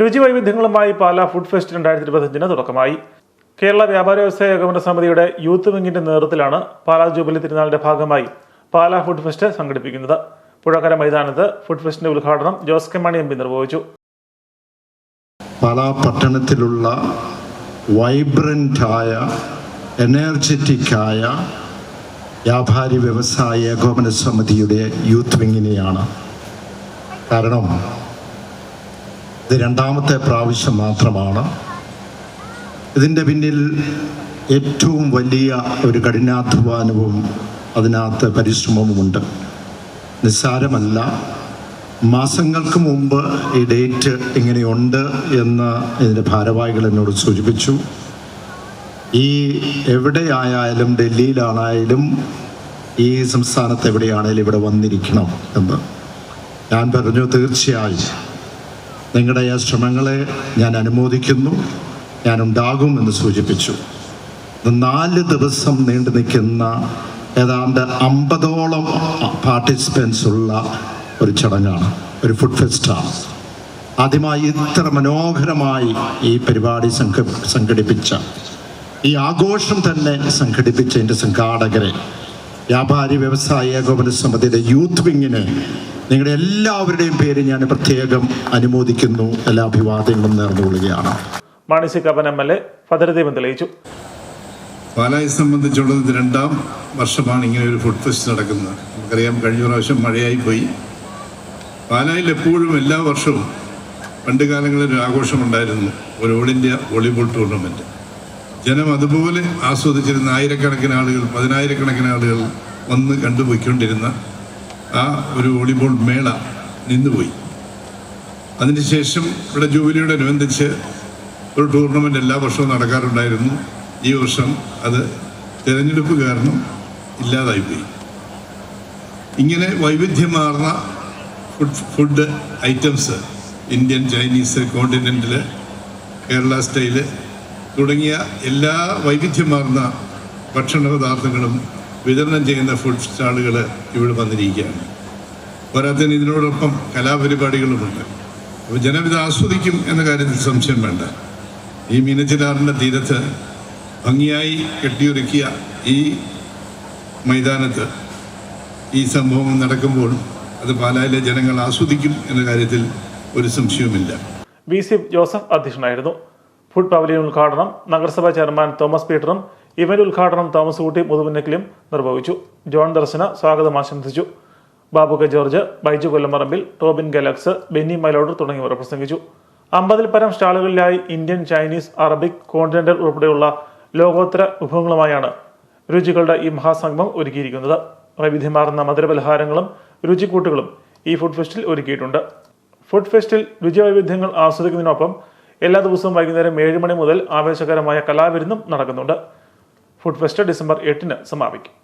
രുചി വൈവിധ്യങ്ങളുമായി Pala food fest രണ്ടായിരത്തി ഇരുപത്തിയഞ്ചിന് തുടക്കമായി. കേരള വ്യാപാര വ്യവസായ ഏകോപന സമിതിയുടെ യൂത്ത് വിങ്ങിന്റെ നേതൃത്വത്തിലാണ് പാലാ ജൂബിലി തിരുനാളിന്റെ ഭാഗമായി പാലാ ഫുഡ് ഫെസ്റ്റ് സംഘടിപ്പിക്കുന്നത്. പുഴക്കര മൈതാനത്ത് ഫുഡ് ഫെസ്റ്റിന്റെ ഉദ്ഘാടനം Jose K Mani M P നിർവഹിച്ചു. പാലാ പട്ടണത്തിലുള്ള വൈബ്രന്റായ എനർജറ്റിക്കായ വ്യാപാരി വ്യവസായ ഏകോപന സമിതിയുടെ യൂത്ത് വിങ്ങിനെയാണ്. കാരണം ഇത് രണ്ടാമത്തെ പ്രാവശ്യം മാത്രമാണ്. ഇതിന്റെ പിന്നിൽ ഏറ്റവും വലിയ ഒരു കഠിനാധ്വാനവും അതിനകത്ത് പരിശ്രമവുമുണ്ട്. നിസ്സാരമല്ല. മാസങ്ങൾക്ക് മുമ്പ് ഈ ഡേറ്റ് ഇങ്ങനെയുണ്ട് എന്ന് ഇതിന്റെ ഭാരവാഹികൾ എന്നോട് സൂചിപ്പിച്ചു. ഈ എവിടെയായാലും ഡൽഹിയിലാണായാലും ഈ സംസ്ഥാനത്ത് എവിടെയാണേലും ഇവിടെ വന്നിരിക്കണം എന്ന്. ഞാൻ പറഞ്ഞു തീർച്ചയായും. നിങ്ങളുടെ ആ ശ്രമങ്ങളെ ഞാൻ അനുമോദിക്കുന്നു. ഞാൻ ഉണ്ടാകും എന്ന് സൂചിപ്പിച്ചു. നാല് ദിവസം നീണ്ടു നിൽക്കുന്ന ഏതാണ്ട് അമ്പതോളം പാർട്ടിസിപ്പൻസ് ഉള്ള ഒരു ചടങ്ങാണ്. ഒരു ഫുഡ് ഫെസ്റ്റാണ് ആദ്യമായി ഇത്ര മനോഹരമായി ഈ പരിപാടി സംഘ സംഘടിപ്പിച്ച ഈ ആഘോഷം തന്നെ സംഘടിപ്പിച്ച എന്റെ സംഘാടകരെ വ്യാപാരി വ്യവസായ ഏകോപന സമിതിയുടെ യൂത്ത് വിങ്ങിന് നിങ്ങളുടെ എല്ലാവരുടെയും പേര് ഞാൻ പ്രത്യേകം അനുമോദിക്കുന്നു. എല്ലാ അഭിവാദ്യങ്ങളും നേർന്നുകൊള്ളുകയാണ്. പാലായി കപ്പൻ എം എൽ എ ഭദ്രദീപം തെളിയിച്ചു. പാലായെ സംബന്ധിച്ചുള്ളത് ഇത് രണ്ടാം വർഷമാണ് ഇങ്ങനെ ഒരു ഫുഡ് ഫെസ്റ്റ് നടക്കുന്നത്. നമുക്കറിയാം കഴിഞ്ഞ പ്രാവശ്യം മഴയായി പോയി. പാലായിൽ എപ്പോഴും എല്ലാ വർഷവും പണ്ട് കാലങ്ങളിൽ ഒരു ആഘോഷമുണ്ടായിരുന്നു. ഒരു ഓൾ ഇന്ത്യ വോളിബോൾ ടൂർണമെന്റ് ജനം അതുപോലെ ആസ്വദിച്ചിരുന്ന ആയിരക്കണക്കിന് ആളുകൾ പതിനായിരക്കണക്കിന് ആളുകൾ വന്ന് കണ്ടുപോയിക്കൊണ്ടിരുന്ന ആ ഒരു വോളിബോൾ മേള നിന്നുപോയി. അതിനുശേഷം ഇവിടെ ജൂബിലിയോടനുബന്ധിച്ച് ഒരു ടൂർണമെന്റ് എല്ലാ വർഷവും നടക്കാറുണ്ടായിരുന്നു. ഈ വർഷം അത് തിരഞ്ഞെടുപ്പ് കാരണം ഇല്ലാതായിപ്പോയി. ഇങ്ങനെ വൈവിധ്യമാർന്ന food food items Indian Chinese കോണ്ടിനെന്റിൽ Kerala style തുടങ്ങിയ എല്ലാ വൈവിധ്യമാർന്ന ഭക്ഷണ പദാർത്ഥങ്ങളും വിതരണം ചെയ്യുന്ന ഫുഡ് സ്റ്റാളുകൾ ഇവിടെ വന്നിരിക്കുകയാണ്. പോരാത്തതിന് ഇതിനോടൊപ്പം കലാപരിപാടികളുമുണ്ട്. അപ്പോൾ ജനം ഇത് ആസ്വദിക്കും എന്ന കാര്യത്തിൽ സംശയം വേണ്ട. ഈ മീനച്ചിലാറിന്റെ തീരത്ത് ഭംഗിയായി കെട്ടിയൊരുക്കിയ ഈ മൈതാനത്ത് ഈ സംഭവം നടക്കുമ്പോൾ അത് പാലായിലെ ജനങ്ങൾ ആസ്വദിക്കും എന്ന കാര്യത്തിൽ ഒരു സംശയവുമില്ല. വി സി ജോസഫ് അധ്യക്ഷനായിരുന്നു. ഫുഡ് പവലിയൻ ഉദ്ഘാടനം നഗരസഭാ ചെയർമാൻ തോമസ് പീറ്ററും ഇവന്റ് ഉദ്ഘാടനം തോമസ് കുട്ടി മുതുമുന്നക്കിലും നിർവഹിച്ചു. ജോൺ ദർശന സ്വാഗതം ആശംസിച്ചു. ബാബുക ജോർജ് ബൈജു കൊല്ലമറമ്പിൽ ടോബിൻ ഗലക്സ് ബെന്നി മൈലോഡർ തുടങ്ങിയവർ പ്രസംഗിച്ചു. അമ്പതിൽ പരം സ്റ്റാളുകളിലായി ഇന്ത്യൻ ചൈനീസ് അറബിക് കോണ്ടിനെന്റൽ ഉൾപ്പെടെയുള്ള ലോകോത്തര വിഭവങ്ങളുമായാണ് രുചികളുടെ ഈ മഹാസംഗമം ഒരുക്കിയിരിക്കുന്നത്. വൈവിധ്യമാർന്ന മധുരപലഹാരങ്ങളും രുചിക്കൂട്ടുകളും ഈ ഫുഡ് ഫെസ്റ്റിൽ ഒരുക്കിയിട്ടുണ്ട്. ഫുഡ് ഫെസ്റ്റിൽ രുചി വൈവിധ്യങ്ങൾ ആസ്വദിക്കുന്നതിനൊപ്പം എല്ലാ ദിവസവും വൈകുന്നേരം ഏഴ് മണി മുതൽ ആവേശകരമായ കലാവിരുന്നും നടക്കുന്നുണ്ട്. ഫുഡ് ഫെസ്റ്റ് ഡിസംബർ എട്ടിന് സമാപിക്കും.